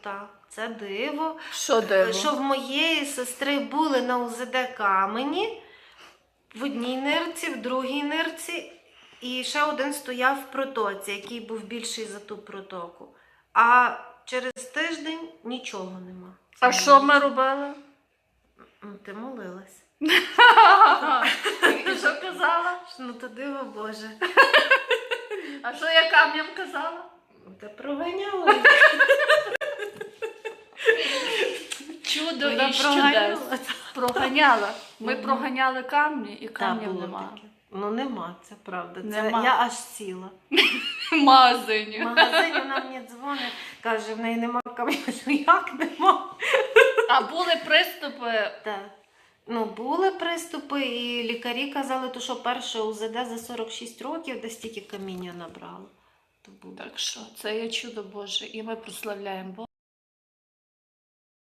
та, це диво. Що диво? Що в моєї сестри були на УЗД камені в одній нирці, в другій нирці, і ще один стояв в протоці, який був більший за ту протоку. А через тиждень нічого нема. А що ми робили? Ти молилась. І що казала? Ну то диво Боже. А що я камням казала? Та проганяла. Чудо Вона і чудес. проганяла. Проганяла. Ми Мгм. проганяли камні і камнів було нема. таке. Ну нема, це правда. Це Нема. я аж сіла. В магазині. Вона мені дзвонить, каже, в неї нема каміння. Як нема? А були приступи. Так. Ну, були приступи, і лікарі казали, то, що перше УЗД за 46 років, де стільки каміння набрало. То було. Так що це є чудо Боже, і ми прославляємо Бога.